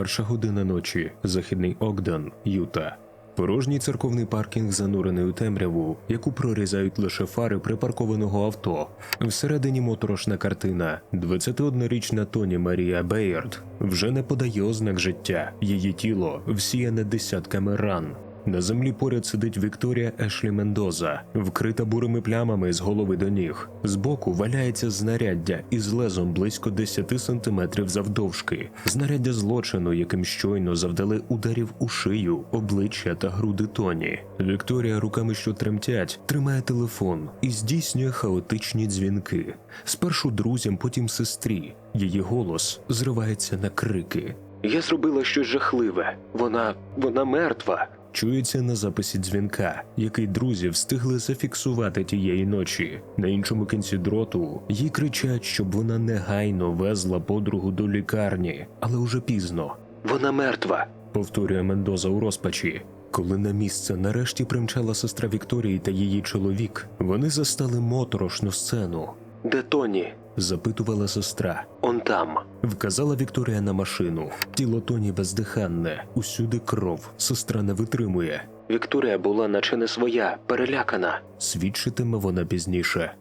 Перша година ночі, західний Огден, Юта. Порожній церковний паркінг занурений у темряву, яку прорізають лише фари припаркованого авто. Всередині моторошна картина. 21-річна Тоні Марія Бейерд вже не подає ознак життя. Її тіло всіяне десятками ран. На землі поряд сидить Вікторія Ешлі Мендоза, вкрита бурими плямами з голови до ніг. Збоку валяється знаряддя із лезом близько 10 сантиметрів завдовжки. Знаряддя злочину, яким щойно завдали ударів у шию, обличчя та груди Тоні. Вікторія руками, що тремтять, тримає телефон і здійснює хаотичні дзвінки. Спершу друзям, потім сестрі. Її голос зривається на крики. Я зробила щось жахливе. Вона вона мертва. Чується на записі дзвінка, який друзі встигли зафіксувати тієї ночі. На іншому кінці дроту їй кричать, щоб вона негайно везла подругу до лікарні, але уже пізно. Вона мертва, повторює Мендоза у розпачі. Коли на місце нарешті примчала сестра Вікторії та її чоловік, вони застали моторошну сцену. Де Тоні? Запитувала сестра. Он там. Вказала Вікторія на машину. Тіло Тоні бездиханне, усюди кров. Сестра не витримує. Вікторія була наче не своя, перелякана. Свідчитиме вона пізніше.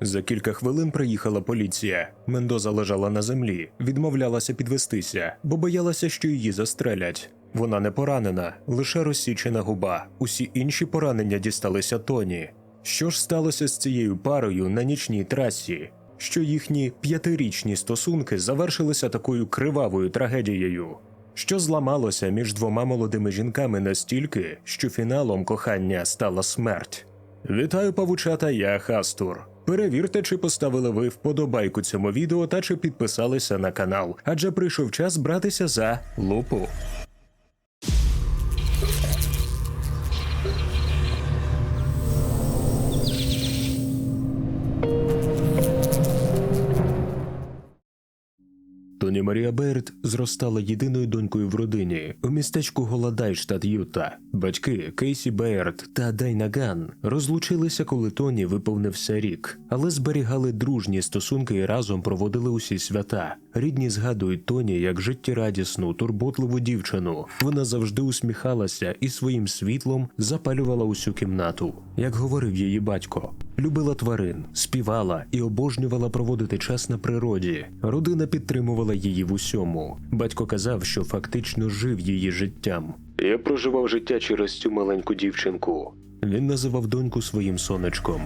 За кілька хвилин приїхала поліція. Мендоза лежала на землі, відмовлялася підвестися, бо боялася, що її застрелять. Вона не поранена, лише розсічена губа. Усі інші поранення дісталися Тоні. Що ж сталося з цією парою на нічній трасі? Що їхні п'ятирічні стосунки завершилися такою кривавою трагедією? Що зламалося між двома молодими жінками настільки, що фіналом кохання стала смерть? Вітаю, павучата, я Хастур. Перевірте, чи поставили ви вподобайку цьому відео та чи підписалися на канал, адже прийшов час братися за лупу. Тоні Марія Берт зростала єдиною донькою в родині у містечку Голадай, штат Юта. Батьки Кейсі Берт та Дайна Ган розлучилися, коли Тоні виповнився рік, але зберігали дружні стосунки і разом проводили усі свята. Рідні згадують Тоні як життєрадісну, турботливу дівчину. Вона завжди усміхалася і своїм світлом запалювала усю кімнату, як говорив її батько. Любила тварин, співала і обожнювала проводити час на природі. Родина підтримувала її в усьому. Батько казав, що фактично жив її життям. Я проживав життя через цю маленьку дівчинку. Він називав доньку своїм сонечком.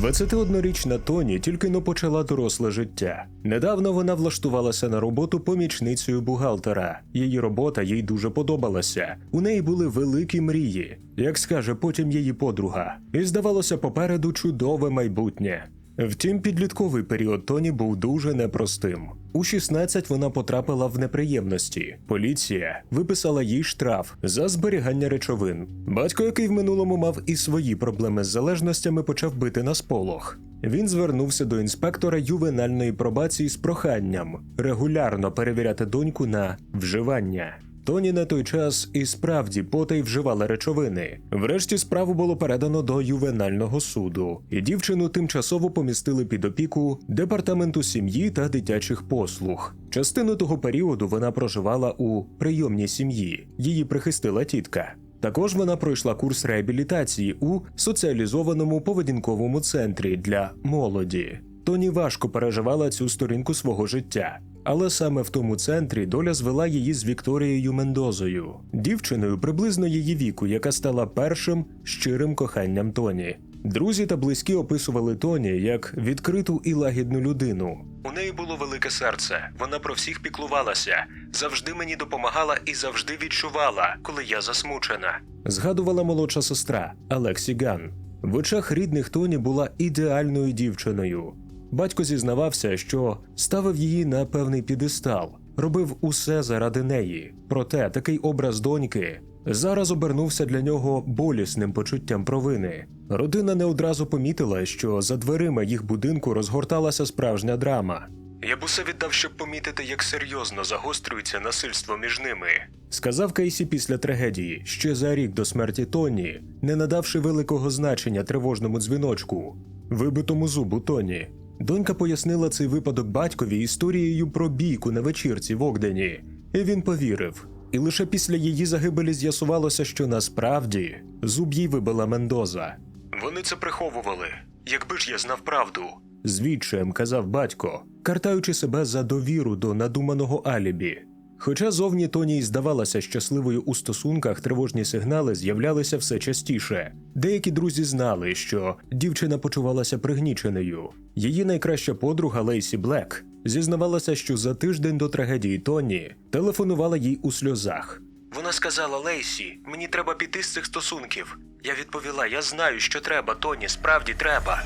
21-річна Тоні тільки но почала доросле життя. Недавно вона влаштувалася на роботу помічницею бухгалтера. Її робота їй дуже подобалася. У неї були великі мрії, як скаже потім її подруга. І здавалося, попереду чудове майбутнє. Втім, підлітковий період Тоні був дуже непростим. У 16 вона потрапила в неприємності. Поліція виписала їй штраф за зберігання речовин. Батько, який в минулому мав і свої проблеми з залежностями, почав бити на сполох. Він звернувся до інспектора ювенальної пробації з проханням регулярно перевіряти доньку на вживання. Тоні на той час і справді потай вживала речовини. Врешті справу було передано до ювенального суду, і дівчину тимчасово помістили під опіку департаменту сім'ї та дитячих послуг. Частину того періоду вона проживала у прийомній сім'ї. Її прихистила тітка. Також вона пройшла курс реабілітації у соціалізованому поведінковому центрі для молоді. Тоні важко переживала цю сторінку свого життя. Але саме в тому центрі доля звела її з Вікторією Мендозою, дівчиною приблизно її віку, яка стала першим щирим коханням Тоні. Друзі та близькі описували Тоні як відкриту і лагідну людину. У неї було велике серце, вона про всіх піклувалася, завжди мені допомагала і завжди відчувала, коли я засмучена. Згадувала молодша сестра Алексі Ган. В очах рідних Тоні була ідеальною дівчиною. Батько зізнавався, що ставив її на певний підестал, робив усе заради неї. Проте такий образ доньки зараз обернувся для нього болісним почуттям провини. Родина не одразу помітила, що за дверима їх будинку розгорталася справжня драма. Я б усе віддав, щоб помітити, як серйозно загострюється насильство між ними, сказав Кейсі після трагедії, ще за рік до смерті Тоні, не надавши великого значення тривожному дзвіночку, вибитому зубу Тоні. Донька пояснила цей випадок батькові історією про бійку на вечірці в Огдені, і він повірив. І лише після її загибелі з'ясувалося, що насправді зуб їй вибила Мендоза. Вони це приховували. Якби ж я знав правду. Звідчаєм казав батько, картаючи себе за довіру до надуманого алібі. Хоча зовні Тоні й здавалася щасливою у стосунках, тривожні сигнали з'являлися все частіше. Деякі друзі знали, що дівчина почувалася пригніченою. Її найкраща подруга Лейсі Блек зізнавалася, що за тиждень до трагедії Тоні телефонувала їй у сльозах. Вона сказала Лейсі, мені треба піти з цих стосунків. Я відповіла: Я знаю, що треба, Тоні, справді треба.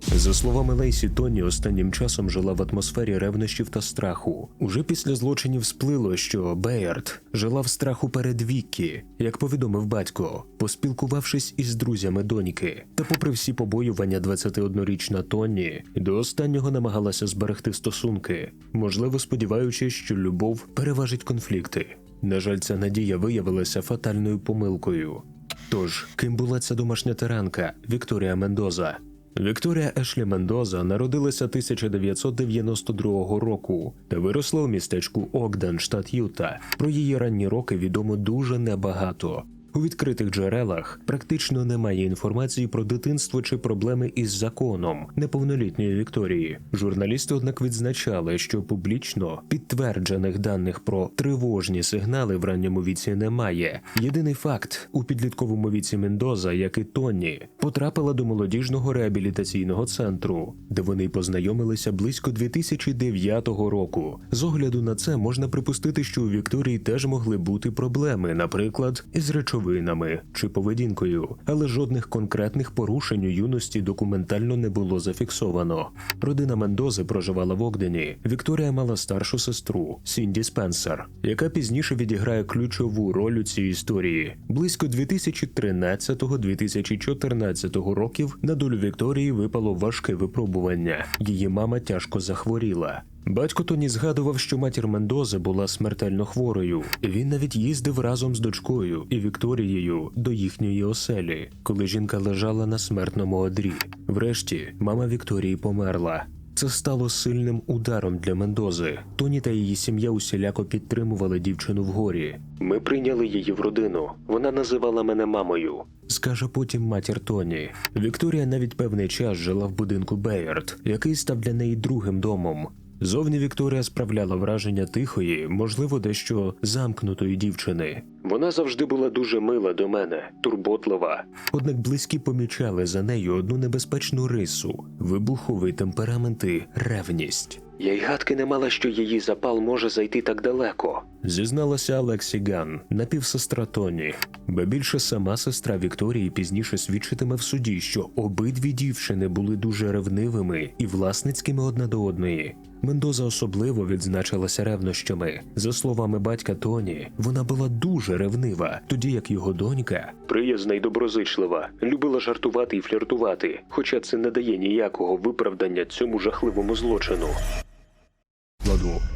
За словами Лейсі, Тоні останнім часом жила в атмосфері ревнощів та страху. Уже після злочинів сплило, що Беярд жила в страху перед Віккі, як повідомив батько, поспілкувавшись із друзями доньки. Та, попри всі побоювання, 21-річна Тоні до останнього намагалася зберегти стосунки, можливо, сподіваючись, що любов переважить конфлікти. На жаль, ця надія виявилася фатальною помилкою. Тож, ким була ця домашня тиранка Вікторія Мендоза? Вікторія Ешлі Мендоза народилася 1992 року та виросла у містечку Огден, штат Юта. Про її ранні роки відомо дуже небагато. У відкритих джерелах практично немає інформації про дитинство чи проблеми із законом неповнолітньої Вікторії. Журналісти, однак, відзначали, що публічно підтверджених даних про тривожні сигнали в ранньому віці немає. Єдиний факт у підлітковому віці Мендоза, як і Тоні, потрапила до молодіжного реабілітаційного центру, де вони познайомилися близько 2009 року. З огляду на це можна припустити, що у Вікторії теж могли бути проблеми, наприклад, із речовинами чи поведінкою, але жодних конкретних порушень у юності документально не було зафіксовано. Родина Мендози проживала в Огдені. Вікторія мала старшу сестру Сінді Спенсер, яка пізніше відіграє ключову роль у цій історії. Близько 2013-2014 років на долю Вікторії випало важке випробування. Її мама тяжко захворіла. Батько Тоні згадував, що матір Мендози була смертельно хворою. Він навіть їздив разом з дочкою і Вікторією до їхньої оселі, коли жінка лежала на смертному одрі. Врешті мама Вікторії померла. Це стало сильним ударом для Мендози. Тоні та її сім'я усіляко підтримували дівчину в горі. Ми прийняли її в родину. Вона називала мене мамою. Скаже потім матір Тоні. Вікторія навіть певний час жила в будинку Бейерд, який став для неї другим домом. Зовні Вікторія справляла враження тихої, можливо, дещо замкнутої дівчини. Вона завжди була дуже мила до мене, турботлива. Однак близькі помічали за нею одну небезпечну рису вибуховий темперамент і ревність. Я й гадки не мала, що її запал може зайти так далеко, зізналася Алексі Ган, напівсестра Тоні. Ба більше сама сестра Вікторії пізніше свідчитиме в суді, що обидві дівчини були дуже ревнивими і власницькими одна до одної. Мендоза особливо відзначилася ревнощами. За словами батька Тоні, вона була дуже ревнива, тоді як його донька приязна й доброзичлива, любила жартувати і фліртувати, хоча це не дає ніякого виправдання цьому жахливому злочину.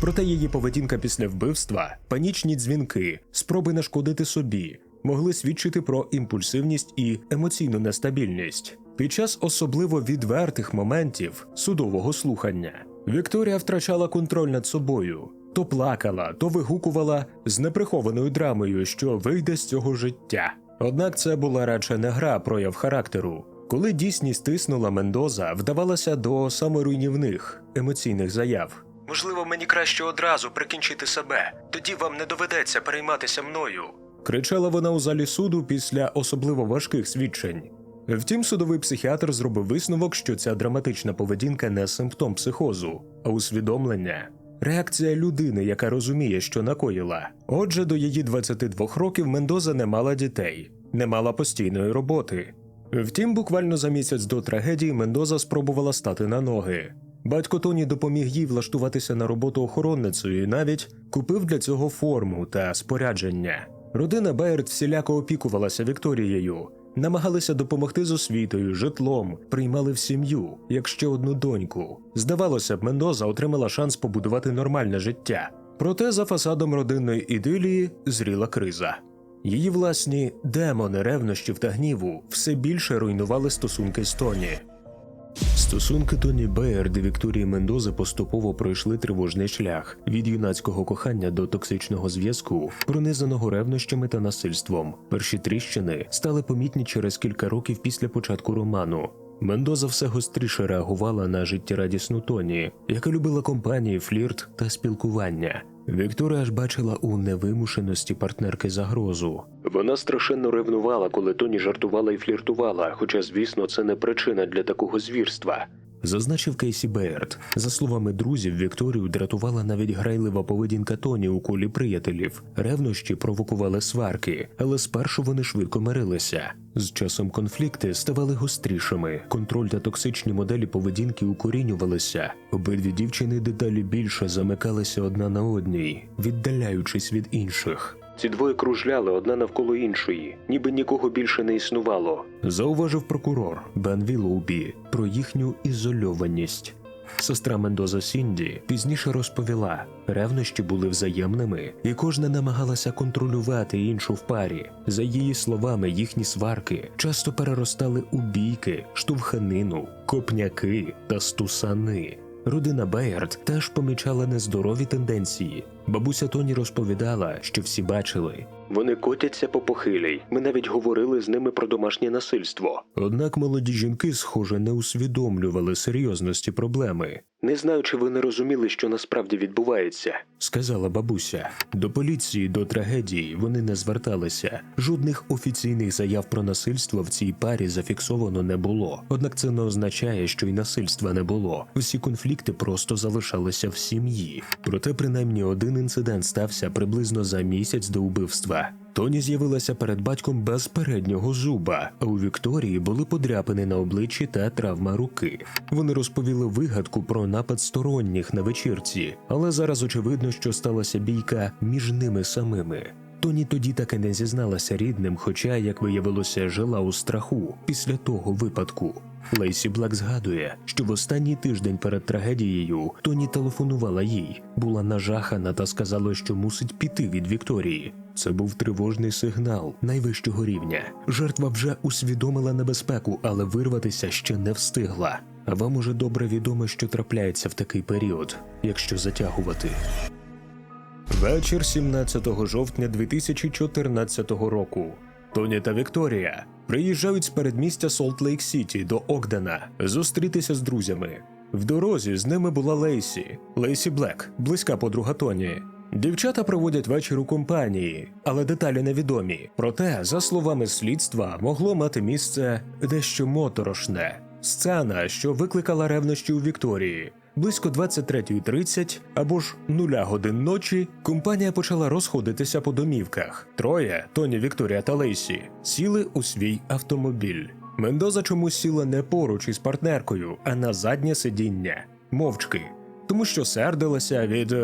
Проте її поведінка після вбивства, панічні дзвінки, спроби нашкодити собі могли свідчити про імпульсивність і емоційну нестабільність. Під час особливо відвертих моментів судового слухання Вікторія втрачала контроль над собою, то плакала, то вигукувала з неприхованою драмою, що вийде з цього життя. Однак це була радше не гра, прояв характеру. Коли дійсність тиснула Мендоза, вдавалася до саморуйнівних емоційних заяв. Можливо, мені краще одразу прикінчити себе, тоді вам не доведеться перейматися мною. кричала вона у залі суду після особливо важких свідчень. Втім, судовий психіатр зробив висновок, що ця драматична поведінка не симптом психозу, а усвідомлення. Реакція людини, яка розуміє, що накоїла. Отже, до її 22 років Мендоза не мала дітей, не мала постійної роботи. Втім, буквально за місяць до трагедії Мендоза спробувала стати на ноги. Батько Тоні допоміг їй влаштуватися на роботу охоронницею і навіть купив для цього форму та спорядження. Родина Бейерт всіляко опікувалася Вікторією, намагалися допомогти з освітою, житлом, приймали в сім'ю, як ще одну доньку. Здавалося б, Мендоза отримала шанс побудувати нормальне життя. Проте за фасадом родинної ідилії зріла криза. Її власні демони ревнощів та гніву все більше руйнували стосунки з Тоні. Стосунки Тоні Беєрд і Вікторії Мендози поступово пройшли тривожний шлях від юнацького кохання до токсичного зв'язку, пронизаного ревнощами та насильством. Перші тріщини стали помітні через кілька років після початку роману. Мендоза все гостріше реагувала на життєрадісну Тоні, яка любила компанії, флірт та спілкування. Вікторія ж бачила у невимушеності партнерки загрозу. Вона страшенно ревнувала, коли Тоні жартувала і фліртувала, хоча, звісно, це не причина для такого звірства. Зазначив Кейсі Беєрд. За словами друзів, Вікторію дратувала навіть грайлива поведінка Тоні у колі приятелів. Ревнощі провокували сварки, але спершу вони швидко мирилися. З часом конфлікти ставали гострішими. Контроль та токсичні моделі поведінки укорінювалися. Обидві дівчини дедалі більше замикалися одна на одній, віддаляючись від інших. Ці двоє кружляли одна навколо іншої, ніби нікого більше не існувало. Зауважив прокурор Бен Вілоубі про їхню ізольованість. Сестра Мендоза Сінді пізніше розповіла, ревнощі були взаємними, і кожна намагалася контролювати іншу в парі. За її словами, їхні сварки часто переростали у бійки, штовханину, копняки та стусани. Родина Беярд теж помічала нездорові тенденції. Бабуся Тоні розповідала, що всі бачили. Вони котяться по похилій. Ми навіть говорили з ними про домашнє насильство. Однак молоді жінки, схоже, не усвідомлювали серйозності проблеми. Не знаю, чи ви не розуміли, що насправді відбувається, сказала бабуся. До поліції, до трагедії вони не зверталися. Жодних офіційних заяв про насильство в цій парі зафіксовано не було. Однак це не означає, що й насильства не було. Всі конфлікти просто залишалися в сім'ї. Проте, принаймні, один інцидент стався приблизно за місяць до вбивства. Тоні з'явилася перед батьком без переднього зуба, а у Вікторії були подряпини на обличчі та травма руки. Вони розповіли вигадку про напад сторонніх на вечірці, але зараз очевидно, що сталася бійка між ними самими. Тоні тоді таки не зізналася рідним, хоча, як виявилося, жила у страху після того випадку. Лейсі Блек згадує, що в останній тиждень перед трагедією Тоні телефонувала їй, була нажахана та сказала, що мусить піти від Вікторії. Це був тривожний сигнал найвищого рівня. Жертва вже усвідомила небезпеку, але вирватися ще не встигла. А вам уже добре відомо, що трапляється в такий період, якщо затягувати. Вечір 17 жовтня 2014 року. Тоні та Вікторія приїжджають з передмістя Солт-Лейк Сіті до Огдена зустрітися з друзями. В дорозі з ними була Лейсі, Лейсі Блек, близька подруга Тоні. Дівчата проводять вечір у компанії, але деталі невідомі. Проте, за словами слідства, могло мати місце дещо моторошне. Сцена, що викликала ревнощі у Вікторії. Близько 23.30 або ж нуля годин ночі компанія почала розходитися по домівках. Троє Тоні, Вікторія та Лейсі сіли у свій автомобіль. Мендоза чомусь сіла не поруч із партнеркою, а на заднє сидіння, мовчки, тому що сердилася від,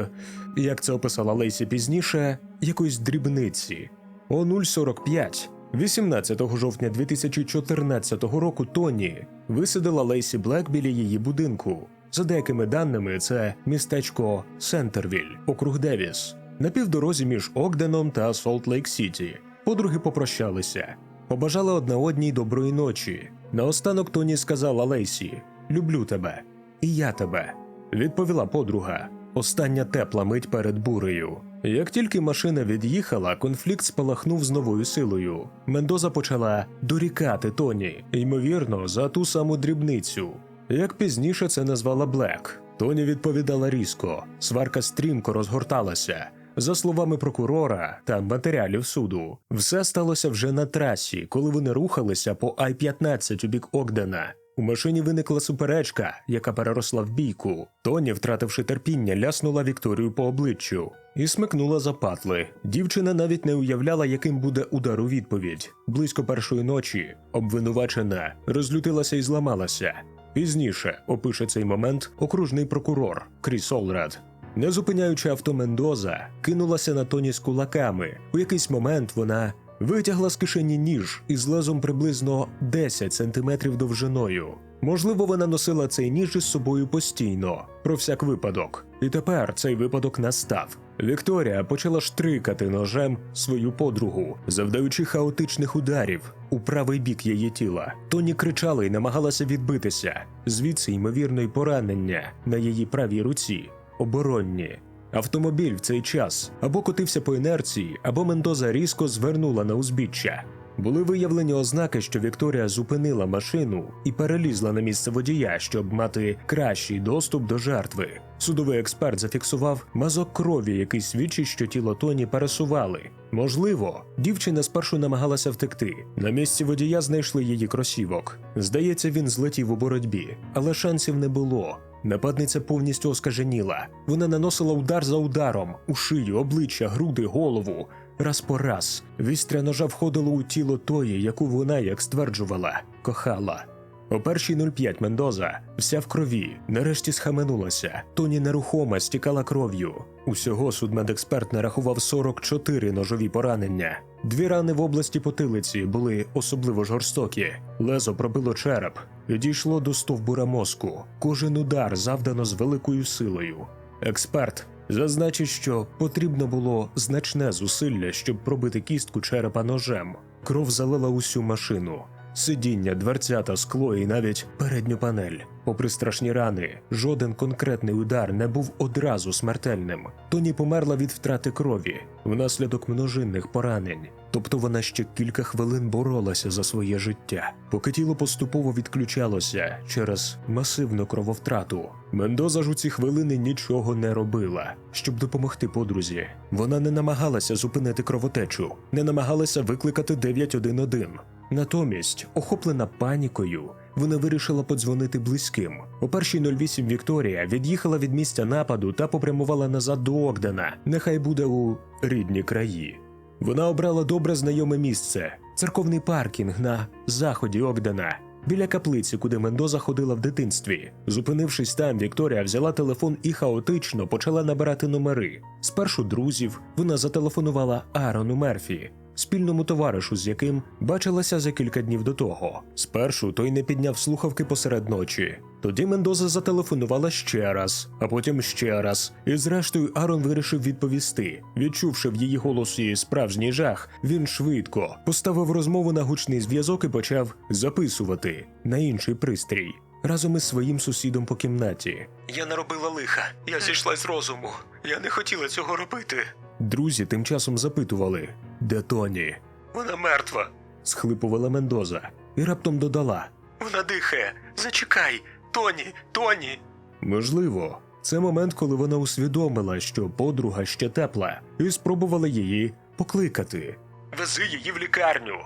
як це описала Лейсі пізніше, якоїсь дрібниці. О 0.45 18 жовтня 2014 року Тоні висадила Лейсі Блек біля її будинку. За деякими даними, це містечко Сентервіль, округ Девіс, на півдорозі між Огденом та Солт-Лейк Сіті. Подруги попрощалися, побажали одна одній доброї ночі. Наостанок Тоні сказала Лейсі: Люблю тебе, і я тебе. Відповіла подруга. Остання тепла мить перед бурею. Як тільки машина від'їхала, конфлікт спалахнув з новою силою. Мендоза почала дорікати Тоні, ймовірно, за ту саму дрібницю. Як пізніше це назвала Блек. Тоні відповідала різко, сварка стрімко розгорталася. За словами прокурора та матеріалів суду, все сталося вже на трасі, коли вони рухалися по Ай-15 у бік Огдена. У машині виникла суперечка, яка переросла в бійку. Тоні, втративши терпіння, ляснула Вікторію по обличчю і смикнула за патли. Дівчина навіть не уявляла, яким буде удар у відповідь. Близько першої ночі обвинувачена розлютилася і зламалася. Пізніше опише цей момент окружний прокурор Кріс Олрад. Не зупиняючи авто Мендоза, кинулася на тоні з кулаками. У якийсь момент вона витягла з кишені ніж із лезом приблизно 10 сантиметрів довжиною. Можливо, вона носила цей ніж із собою постійно, про всяк випадок. І тепер цей випадок настав. Вікторія почала штрикати ножем свою подругу, завдаючи хаотичних ударів у правий бік її тіла. Тоні кричала і намагалася відбитися, звідси ймовірно й поранення на її правій руці, оборонні. Автомобіль в цей час або котився по інерції, або Мендоза різко звернула на узбіччя. Були виявлені ознаки, що Вікторія зупинила машину і перелізла на місце водія, щоб мати кращий доступ до жертви. Судовий експерт зафіксував мазок крові, який свідчить, що тіло Тоні пересували. Можливо, дівчина спершу намагалася втекти. На місці водія знайшли її кросівок. Здається, він злетів у боротьбі, але шансів не було. Нападниця повністю оскаженіла. Вона наносила удар за ударом у шию, обличчя, груди, голову. Раз по раз вістря ножа входило у тіло тої, яку вона, як стверджувала, кохала. О першій 05 Мендоза, вся в крові, нарешті схаменулася. Тоні нерухома стікала кров'ю. Усього судмедексперт нарахував 44 ножові поранення. Дві рани в області потилиці були особливо жорстокі. Лезо пробило череп і дійшло до стовбура мозку. Кожен удар завдано з великою силою. Експерт зазначить, що потрібно було значне зусилля, щоб пробити кістку черепа ножем. Кров залила усю машину. Сидіння, дверцята, скло і навіть передню панель. Попри страшні рани, жоден конкретний удар не був одразу смертельним. Тоні померла від втрати крові внаслідок множинних поранень. Тобто вона ще кілька хвилин боролася за своє життя, поки тіло поступово відключалося через масивну крововтрату. Мендоза ж у ці хвилини нічого не робила, щоб допомогти подрузі. Вона не намагалася зупинити кровотечу, не намагалася викликати 911. Натомість, охоплена панікою, вона вирішила подзвонити близьким. О першій 08 Вікторія від'їхала від місця нападу та попрямувала назад до Огдена. Нехай буде у рідні краї. Вона обрала добре знайоме місце церковний паркінг на заході Огдена. Біля каплиці, куди Мендоза ходила в дитинстві. Зупинившись там, Вікторія взяла телефон і хаотично почала набирати номери. Спершу друзів вона зателефонувала Аарону Мерфі, спільному товаришу, з яким бачилася за кілька днів до того. Спершу той не підняв слухавки посеред ночі. Тоді Мендоза зателефонувала ще раз, а потім ще раз. І зрештою Арон вирішив відповісти. Відчувши в її голосі справжній жах, він швидко поставив розмову на гучний зв'язок і почав записувати на інший пристрій. Разом із своїм сусідом по кімнаті. Я наробила лиха. Я зійшла з розуму. Я не хотіла цього робити. Друзі тим часом запитували, де Тоні. Вона мертва. Схлипувала Мендоза і раптом додала: Вона дихає. Зачекай. Тоні, Тоні. Можливо, це момент, коли вона усвідомила, що подруга ще тепла, і спробувала її покликати. Вези її в лікарню.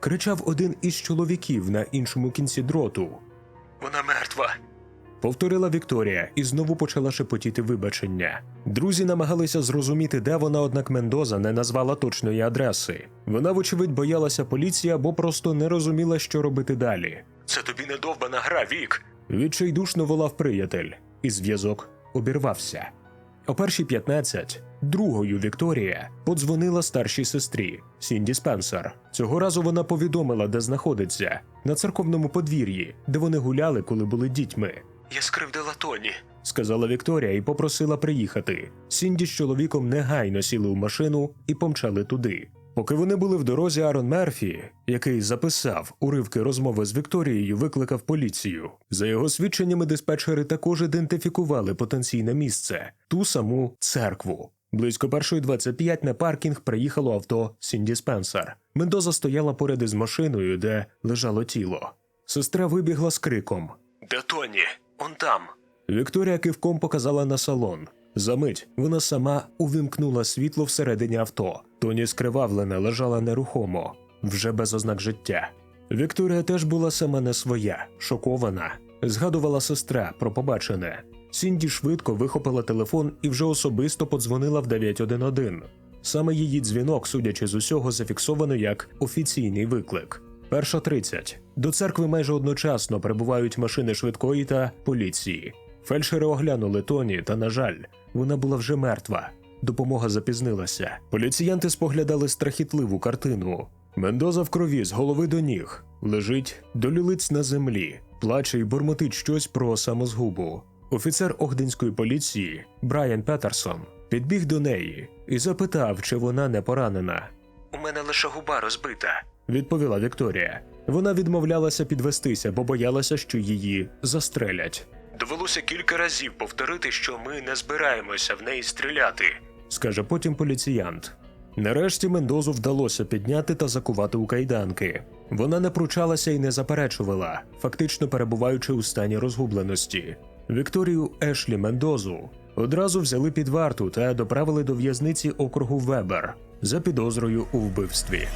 Кричав один із чоловіків на іншому кінці дроту. Вона мертва. Повторила Вікторія і знову почала шепотіти вибачення. Друзі намагалися зрозуміти, де вона, однак Мендоза не назвала точної адреси. Вона, вочевидь, боялася поліції або просто не розуміла, що робити далі. Це тобі не довбана гра, вік. Відчайдушно волав приятель, і зв'язок обірвався. О першій 15 другою Вікторія подзвонила старшій сестрі Сінді Спенсер. Цього разу вона повідомила, де знаходиться на церковному подвір'ї, де вони гуляли, коли були дітьми. Я скривдила Тоні. Сказала Вікторія і попросила приїхати. Сінді з чоловіком негайно сіли у машину і помчали туди. Поки вони були в дорозі, Арон Мерфі, який записав уривки розмови з Вікторією, викликав поліцію. За його свідченнями, диспетчери також ідентифікували потенційне місце ту саму церкву. Близько першої 25 на паркінг приїхало авто Сінді Спенсер. Мендоза стояла поряд із машиною, де лежало тіло. Сестра вибігла з криком. Де Тоні? Он там. Вікторія кивком показала на салон. Замить вона сама увімкнула світло всередині авто. Тоні скривавлена лежала нерухомо, вже без ознак життя. Вікторія теж була сама не своя, шокована. Згадувала сестра про побачене. Сінді швидко вихопила телефон і вже особисто подзвонила в 911. Саме її дзвінок, судячи з усього, зафіксовано як офіційний виклик. Перша 30. До церкви майже одночасно прибувають машини швидкої та поліції. Фельдшери оглянули Тоні, та, на жаль, вона була вже мертва. Допомога запізнилася. Поліціянти споглядали страхітливу картину. Мендоза в крові з голови до ніг лежить до лілиць на землі, плаче й бурмотить щось про самозгубу. Офіцер Огденської поліції Брайан Петерсон підбіг до неї і запитав, чи вона не поранена. У мене лише губа розбита. Відповіла Вікторія. Вона відмовлялася підвестися, бо боялася, що її застрелять. Довелося кілька разів повторити, що ми не збираємося в неї стріляти. скаже потім поліціянт. Нарешті Мендозу вдалося підняти та закувати у кайданки. Вона не пручалася і не заперечувала, фактично перебуваючи у стані розгубленості. Вікторію Ешлі Мендозу одразу взяли під варту та доправили до в'язниці округу Вебер за підозрою у вбивстві.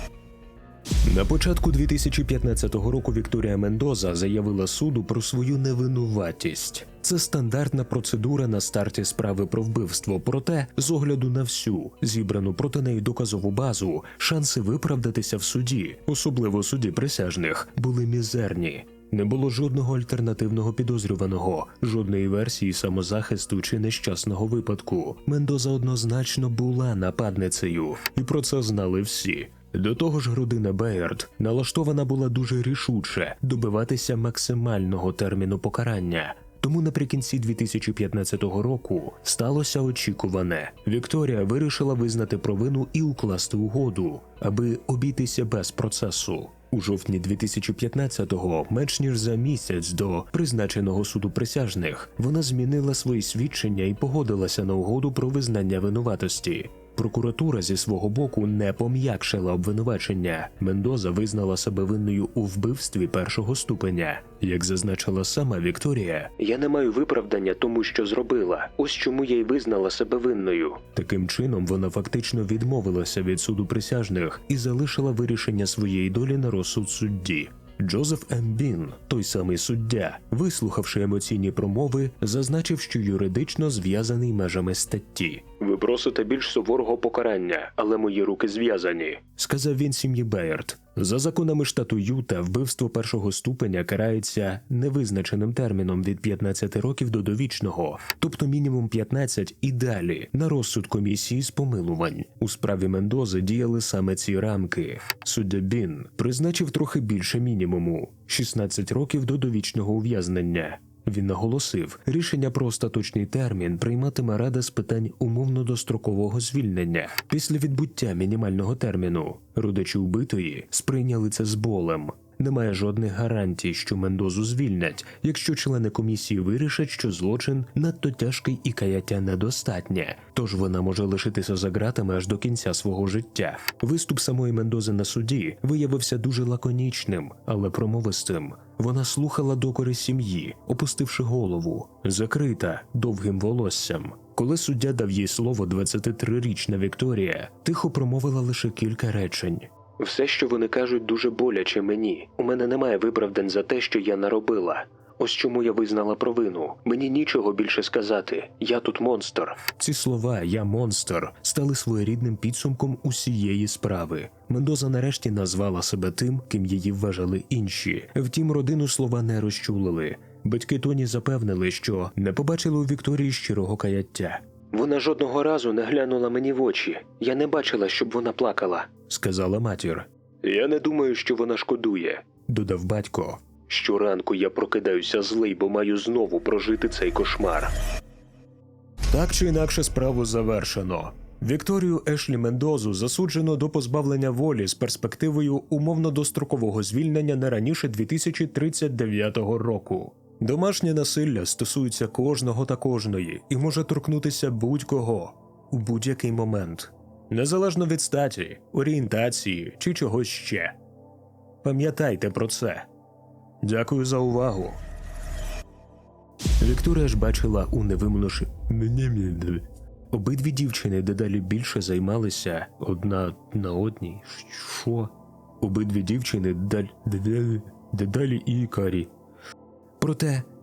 На початку 2015 року Вікторія Мендоза заявила суду про свою невинуватість. Це стандартна процедура на старті справи про вбивство. Проте, з огляду на всю зібрану проти неї доказову базу, шанси виправдатися в суді, особливо в суді присяжних, були мізерні. Не було жодного альтернативного підозрюваного, жодної версії самозахисту чи нещасного випадку. Мендоза однозначно була нападницею, і про це знали всі. До того ж, родина Бейерд налаштована була дуже рішуче добиватися максимального терміну покарання. Тому наприкінці 2015 року сталося очікуване. Вікторія вирішила визнати провину і укласти угоду, аби обійтися без процесу. У жовтні 2015-го, менш ніж за місяць до призначеного суду присяжних, вона змінила свої свідчення і погодилася на угоду про визнання винуватості. Прокуратура зі свого боку не пом'якшила обвинувачення. Мендоза визнала себе винною у вбивстві першого ступеня. Як зазначила сама Вікторія, Я не маю виправдання тому, що зробила. Ось чому я й визнала себе винною. таким чином вона фактично відмовилася від суду присяжних і залишила вирішення своєї долі на розсуд судді. Джозеф Ембін, той самий суддя, вислухавши емоційні промови, зазначив, що юридично зв'язаний межами статті. Ви просите більш суворого покарання, але мої руки зв'язані. сказав він сім'ї Бейерт. За законами штату Юта, вбивство першого ступеня карається невизначеним терміном від 15 років до довічного, тобто мінімум 15 і далі, на розсуд комісії з помилувань. У справі Мендози діяли саме ці рамки. Суддя Бін призначив трохи більше мінімуму 16 років до довічного ув'язнення. Він наголосив, рішення про остаточний термін прийматиме рада з питань умовно-дострокового звільнення після відбуття мінімального терміну. Родичі вбитої сприйняли це з болем. Немає жодних гарантій, що Мендозу звільнять, якщо члени комісії вирішать, що злочин надто тяжкий і каяття недостатнє, тож вона може лишитися за ґратами аж до кінця свого життя. Виступ самої Мендози на суді виявився дуже лаконічним, але промовистим. Вона слухала докори сім'ї, опустивши голову, закрита довгим волоссям. Коли суддя дав їй слово 23-річна Вікторія, тихо промовила лише кілька речень. Все, що вони кажуть, дуже боляче мені. У мене немає виправдань за те, що я наробила. Ось чому я визнала провину. Мені нічого більше сказати. Я тут монстр. Ці слова Я монстр стали своєрідним підсумком усієї справи. Мендоза нарешті назвала себе тим, ким її вважали інші. Втім, родину слова не розчулили. Батьки Тоні запевнили, що не побачили у Вікторії щирого каяття. Вона жодного разу не глянула мені в очі. Я не бачила, щоб вона плакала. Сказала матір. Я не думаю, що вона шкодує. Додав батько. Щоранку я прокидаюся злий, бо маю знову прожити цей кошмар. Так чи інакше справу завершено. Вікторію Ешлі Мендозу засуджено до позбавлення волі з перспективою умовно-дострокового звільнення не раніше 2039 року. Домашнє насилля стосується кожного та кожної і може торкнутися будь-кого у будь-який момент, незалежно від статі, орієнтації чи чогось ще. Пам'ятайте про це. Дякую за увагу. Вікторія ж бачила у невимноші. Обидві дівчини дедалі більше займалися одна на одній. Що? Обидві дівчини дедалі, і карі. Проте, от